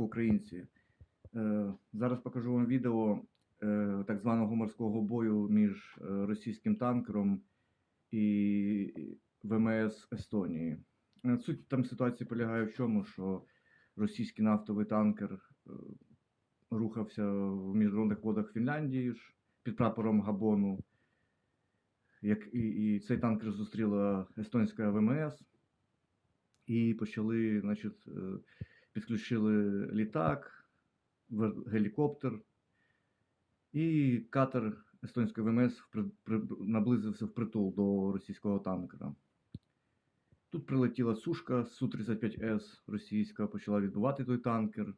ранку, українці. Е, Зараз покажу вам відео е, так званого морського бою між е, російським танкером і ВМС Естонії. Суть там ситуації полягає в чому, що російський нафтовий танкер рухався в міжнародних водах Фінляндії під прапором Габону. Як і, і цей танкер зустріла естонська ВМС, і почали, значить, підключили літак, гелікоптер, і катер естонської ВМС наблизився впритул до російського танкера. Тут прилетіла сушка Су-35С російська, почала відбивати той танкер.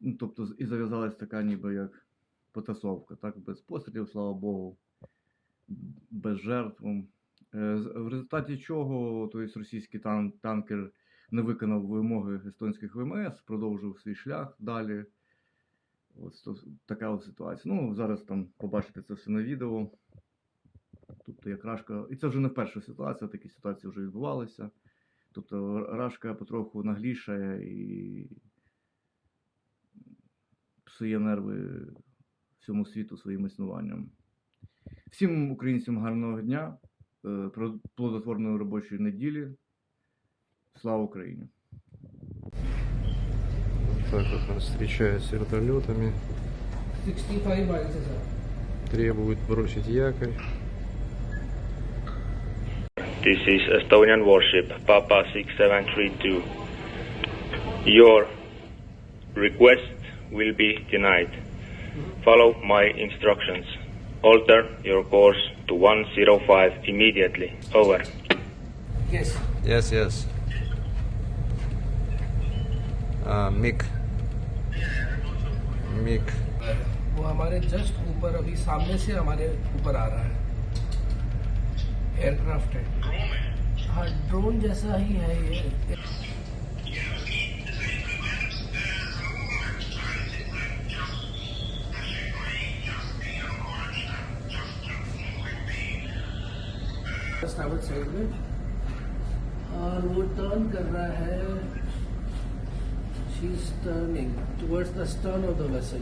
Ну, тобто, і зав'язалась така ніби як потасовка, так, без пострілів, слава Богу, без жертв. Е, В результаті чого тобто, російський тан- танкер не виконав вимоги естонських ВМС, продовжив свій шлях далі. Сто- така от ситуація. Ну, зараз там побачите це все на відео. Тобто, як Рашка. І це вже не перша ситуація, такі ситуації вже відбувалися. Тобто Рашка потроху наглішає і псує нерви всьому світу своїм існуванням. Всім українцям гарного дня, е, плодотворної робочої неділі. Слава Україні! Так вот нас встречают с вертолетами, 65 miles, sir. требуют бросить якорь. This is Estonian warship Papa 6732. Your request will be denied. Follow my instructions. Alter your course to 105 immediately. Over. Yes. Yes, yes. Uh, MiG. MiG. वो हमारे जस्ट ऊपर अभी सामने से हमारे ऊपर आ रहा है। एयरक्राफ्ट है। हाँ ड्रोन जैसा ही है ये। और वो टर्न कर रहा है। She's turning towards the stern of the vessel.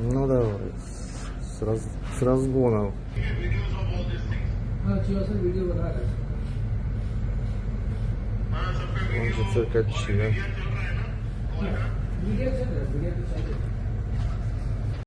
Ну давай, с, раз, с разгоном. Он же циркачи, да?